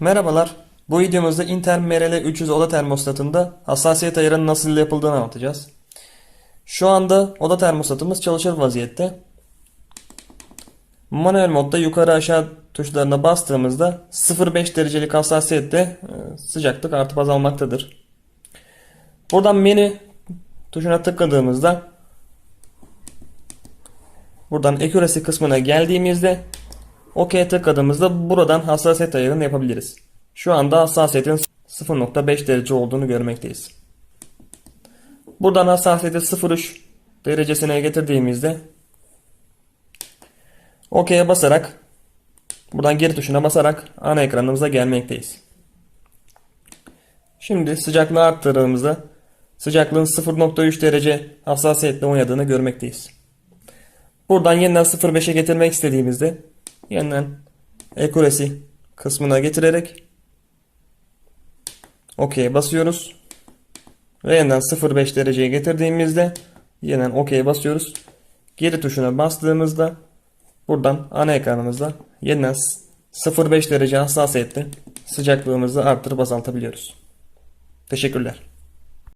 Merhabalar. Bu videomuzda Intel MRL 300 oda termostatında hassasiyet ayarının nasıl yapıldığını anlatacağız. Şu anda oda termostatımız çalışır vaziyette. Manuel modda yukarı aşağı tuşlarına bastığımızda 0.5 derecelik hassasiyette e, sıcaklık artıp azalmaktadır. Buradan menü tuşuna tıkladığımızda buradan accuracy kısmına geldiğimizde OK'ye tıkladığımızda buradan hassasiyet ayarını yapabiliriz. Şu anda hassasiyetin 0.5 derece olduğunu görmekteyiz. Buradan hassasiyeti 0.3 derecesine getirdiğimizde OK'ye basarak buradan geri tuşuna basarak ana ekranımıza gelmekteyiz. Şimdi sıcaklığı arttırdığımızda sıcaklığın 0.3 derece hassasiyetle oynadığını görmekteyiz. Buradan yeniden 0.5'e getirmek istediğimizde yeniden accuracy kısmına getirerek OK'ye basıyoruz. Ve yeniden 0.5 dereceye getirdiğimizde yeniden OK'ye basıyoruz. Geri tuşuna bastığımızda buradan ana ekranımızda yeniden 0.5 derece hassasiyetle sıcaklığımızı arttırıp azaltabiliyoruz. Teşekkürler.